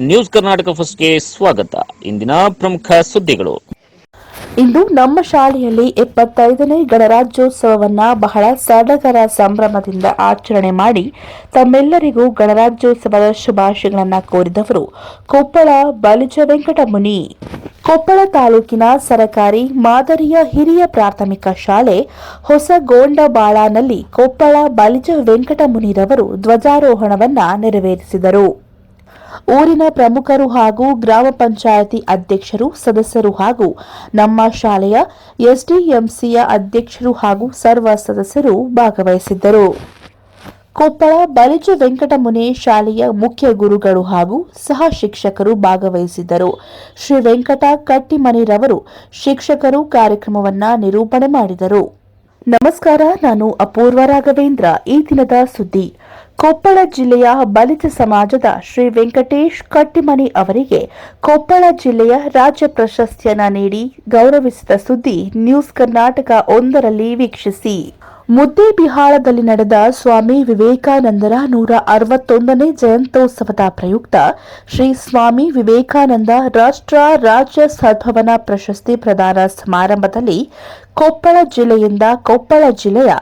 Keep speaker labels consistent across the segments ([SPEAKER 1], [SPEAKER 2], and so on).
[SPEAKER 1] News Karnataka ಫಸ್ಟ್ಗೆ ಸ್ವಾಗತ. ಇಂದಿನ ಪ್ರಮುಖ ಸುದ್ದಿಗಳು.
[SPEAKER 2] ಇಂದು ನಮ್ಮ ಶಾಲೆಯಲ್ಲಿ ಎಪ್ಪತ್ತೈದನೇ ಗಣರಾಜ್ಯೋತ್ಸವವನ್ನ ಬಹಳ ಸಡಗರ ಸಂಭ್ರಮದಿಂದ ಆಚರಣೆ ಮಾಡಿ ತಮ್ಮೆಲ್ಲರಿಗೂ ಗಣರಾಜ್ಯೋತ್ಸವದ ಶುಭಾಶಯಗಳನ್ನು ಕೋರಿದವರು ಕೊಪ್ಪಳ ಬಲಿಜ ವೆಂಕಟಮುನಿ. ಕೊಪ್ಪಳ ತಾಲೂಕಿನ ಸರಕಾರಿ ಮಾದರಿಯ ಹಿರಿಯ ಪ್ರಾಥಮಿಕ ಶಾಲೆ ಹೊಸಗೋಂಡಬಾಳನಲ್ಲಿ ಕೊಪ್ಪಳ ಬಲಿಜ ವೆಂಕಟಮುನಿರವರು ಧ್ವಜಾರೋಹಣವನ್ನ ನೆರವೇರಿಸಿದರು. ಊರಿನ ಪ್ರಮುಖರು ಹಾಗೂ ಗ್ರಾಮ ಪಂಚಾಯತಿ ಅಧ್ಯಕ್ಷರು, ಸದಸ್ಯರು ಹಾಗೂ ನಮ್ಮ ಶಾಲೆಯ ಎಸ್ಡಿಎಂಸಿಯ ಅಧ್ಯಕ್ಷರು ಹಾಗೂ ಸರ್ವ ಸದಸ್ಯರು ಭಾಗವಹಿಸಿದ್ದರು. ಕೊಪ್ಪಳ ಬಲಿಜ ವೆಂಕಟಮುನಿ ಶಾಲೆಯ ಮುಖ್ಯ ಗುರುಗಳು ಹಾಗೂ ಸಹ ಶಿಕ್ಷಕರು ಭಾಗವಹಿಸಿದ್ದರು. ಶ್ರೀ ವೆಂಕಟ ಕಟ್ಟಿಮನಿರವರು ಶಿಕ್ಷಕರು ಕಾರ್ಯಕ್ರಮವನ್ನು ನಿರೂಪಣೆ ಮಾಡಿದರು. ನಮಸ್ಕಾರ, ನಾನು ಅಪೂರ್ವ ರಾಘವೇಂದ್ರ. ಈ ದಿನದ ಸುದ್ದಿ ಕೊಪ್ಪಳ ಜಿಲ್ಲೆಯ ಬಲಿತ ಸಮಾಜದ ಶ್ರೀ ವೆಂಕಟೇಶ್ ಕಟ್ಟಿಮನಿ ಅವರಿಗೆ ಕೊಪ್ಪಳ ಜಿಲ್ಲೆಯ ರಾಜ್ಯ ಪ್ರಶಸ್ತಿಯನ್ನ ನೀಡಿ ಗೌರವಿಸಿದ ಸುದ್ದಿ ನ್ಯೂಸ್ ಕರ್ನಾಟಕ ಒಂದರಲ್ಲಿ ವೀಕ್ಷಿಸಿ. ಮುದ್ದೇಬಿಹಾಳದಲ್ಲಿ ನಡೆದ ಸ್ವಾಮಿ ವಿವೇಕಾನಂದರ ನೂರ ಅರವತ್ತೊಂದನೇ ಜಯಂತ್ಯೋತ್ಸವದ ಪ್ರಯುಕ್ತ ಶ್ರೀ ಸ್ವಾಮಿ ವಿವೇಕಾನಂದ ರಾಷ್ಟ್ರ ರಾಜ್ಯ ಸದ್ಭವನ ಪ್ರಶಸ್ತಿ ಪ್ರದಾನ ಸಮಾರಂಭದಲ್ಲಿ ಕೊಪ್ಪಳ ಜಿಲ್ಲೆಯಿಂದ ಕೊಪ್ಪಳ ಜಿಲ್ಲೆಯ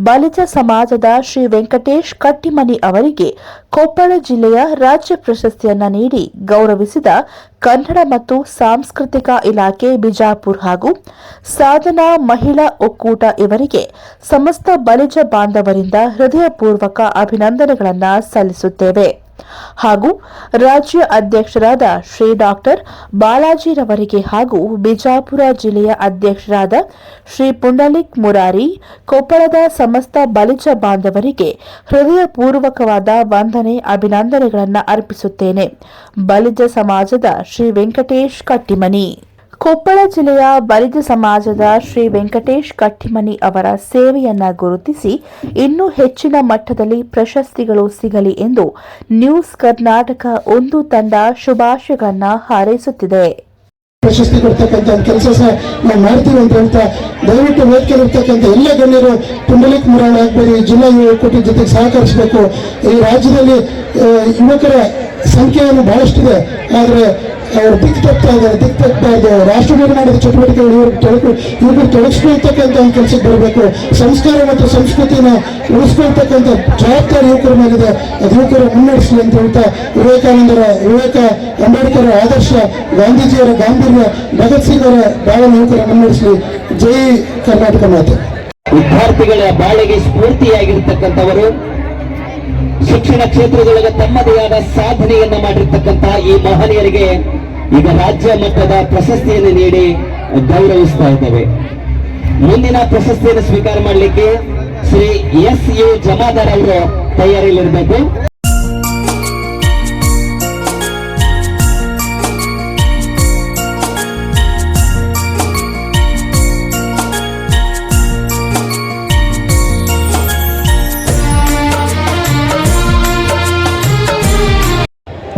[SPEAKER 2] ಬಲಿಜ ಸಮಾಜದ ಶ್ರೀ ವೆಂಕಟೇಶ್ ಕಟ್ಟಿಮನಿ ಅವರಿಗೆ ಕೊಪ್ಪಳ ಜಿಲ್ಲೆಯ ರಾಜ್ಯ ಪ್ರಶಸ್ತಿಯನ್ನ ನೀಡಿ ಗೌರವಿಸಿದ ಕನ್ನಡ ಮತ್ತು ಸಾಂಸ್ಕೃತಿಕ ಇಲಾಖೆ ಬಿಜಾಪುರ್ ಹಾಗೂ ಸಾಧನಾ ಮಹಿಳಾ ಒಕ್ಕೂಟ ಇವರಿಗೆ ಸಮಸ್ತ ಬಲಿಜ ಬಾಂಧವರಿಂದ ಹೃದಯಪೂರ್ವಕ ಅಭಿನಂದನೆಗಳನ್ನು ಸಲ್ಲಿಸುತ್ತೇವೆ. ಹಾಗೂ ರಾಜ್ಯ ಅಧ್ಯಕ್ಷರಾದ ಶ್ರೀ ಡಾಕ್ಟರ್ ಬಾಲಾಜಿರವರಿಗೆ ಹಾಗೂ ಬಿಜಾಪುರ ಜಿಲ್ಲೆಯ ಅಧ್ಯಕ್ಷರಾದ ಶ್ರೀ ಪುಂಡಲಿಕ್ ಮುರಾರಿ, ಕೊಪ್ಪಳದ ಸಮಸ್ತ ಬಲಿಜ ಬಾಂಧವರಿಗೆ ಹೃದಯಪೂರ್ವಕವಾದ ವಂದನೆ, ಅಭಿನಂದನೆಗಳನ್ನು ಅರ್ಪಿಸುತ್ತೇನೆ. ಬಲಿಜ ಸಮಾಜದ ಶ್ರೀ ವೆಂಕಟೇಶ್ ಕಟ್ಟಿಮನಿ. ಕೊಪ್ಪಳ ಜಿಲ್ಲೆಯ ಬಲಿಜ ಸಮಾಜದ ಶ್ರೀ ವೆಂಕಟೇಶ್ ಕಟ್ಟಿಮನಿ ಅವರ ಸೇವೆಯನ್ನ ಗುರುತಿಸಿ ಇನ್ನೂ ಹೆಚ್ಚಿನ ಮಟ್ಟದಲ್ಲಿ ಪ್ರಶಸ್ತಿಗಳು ಸಿಗಲಿ ಎಂದು ನ್ಯೂಸ್ ಕರ್ನಾಟಕ ಒಂದು ತಂಡ ಶುಭಾಶಯಗಳನ್ನ ಹಾರೈಸುತ್ತಿದೆ.
[SPEAKER 3] ಪ್ರಶಸ್ತಿ ಕೊಡ್ತಕ್ಕಂಥ ಕೆಲಸ ಸಹ ನಾವು ಮಾಡ್ತೀವಿ ಅಂತ ಹೇಳ್ತಾ ದಯವಿಟ್ಟು ವೇದಿಕೆಯಲ್ಲಿರ್ತಕ್ಕಂಥ ಎಲ್ಲ ಗಣ್ಯರು ಪುಂಡಲಿಕ್ ಮುರಾಣ ಆಗ್ಬೇಡಿ ಜಿಲ್ಲಾ ಯುವ ಒಕ್ಕೂಟದ ಜೊತೆಗೆ ಸಹಕರಿಸಬೇಕು. ಈ ರಾಜ್ಯದಲ್ಲಿ ಯುವಕರ ಸಂಖ್ಯೆಯನ್ನು ಬಹಳಷ್ಟಿದೆ. ಆದರೆ ಅವರು ದಿಕ್ಕು ತಪ್ಪಾ ಇದ್ದಾರೆ ತಪ್ಪಬಾರ್ದು ರಾಷ್ಟ್ರ ನಿರ್ಮಾಣದ ಚಟುವಟಿಕೆಗಳು ಇವರು ಇವರು ತೊಡಗಿಸ್ಕೊಳ್ತಕ್ಕಂಥ ಒಂದು ಕೆಲಸಕ್ಕೆ ಬರಬೇಕು. ಸಂಸ್ಕಾರ ಮತ್ತು ಸಂಸ್ಕೃತಿನ ಉಳಿಸ್ಕೊಳ್ತಕ್ಕಂಥ ಜವಾಬ್ದಾರಿ ಯುವಕರ ಮೇಲಿದೆ. ಅದು ಯುವಕರು ಮುನ್ನಡೆಸಲಿ ಅಂತ ಹೇಳ್ತಾ ವಿವೇಕಾನಂದರ, ವಿವೇಕ ಅಂಬೇಡ್ಕರ್ ಆದರ್ಶ ಗಾಂಧೀಜಿಯವರ ಗಾಂಭೀರ್ಯ, ಭಗತ್ ಸಿಂಗ್ ಅವರ ಭಾವನೆ ಯುವಕರ ಮುನ್ನಡೆಸಲಿ. ಜೈ ಕರ್ನಾಟಕ ಮಾತೆ.
[SPEAKER 4] ವಿದ್ಯಾರ್ಥಿಗಳ ಬಾಳಿಗೆ ಸ್ಫೂರ್ತಿಯಾಗಿರ್ತಕ್ಕಂಥವರು, ಶಿಕ್ಷಣ ಕ್ಷೇತ್ರದೊಳಗೆ ತಮ್ಮದೇ ಆದ ಸಾಧನೆಯನ್ನ ಮಾಡಿರ್ತಕ್ಕಂತಹ ಈ ಮಹನೀಯರಿಗೆ ಈಗ ರಾಜ್ಯ ಮಟ್ಟದ ಪ್ರಶಸ್ತಿಯನ್ನು ನೀಡಿ ಗೌರವಿಸ್ತಾ ಇದ್ದೇವೆ. ಮುಂದಿನ ಪ್ರಶಸ್ತಿಯನ್ನು ಸ್ವೀಕಾರ ಮಾಡಲಿಕ್ಕೆ ಶ್ರೀ ಎಸ್ ಯು ಜಮಾದಾರ್ ಅವರು ತಯಾರಿಯಲ್ಲಿರಬೇಕು.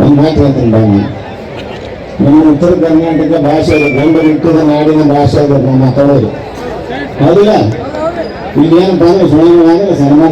[SPEAKER 3] ಒಂದು ಮಾತು ಹೇಳ್ತೀನಿ ಬನ್ನಿ. ನಮ್ಮ ಉತ್ತರ ಕರ್ನಾಟಕ ಭಾಷೆ, ಗಂಡು ಹುಟ್ಟಿದ ನಾಡಿನ ಭಾಷೆ ಅದು ನಾವು ಮಾತಾಡೋದು. ಹೌದಿಲ್ಲ? ಇಲ್ಲಿ ಏನಪ್ಪ ಅಂದ್ರೆ ಸುಮ್ಮನೆ ಸನ್ಮಾನ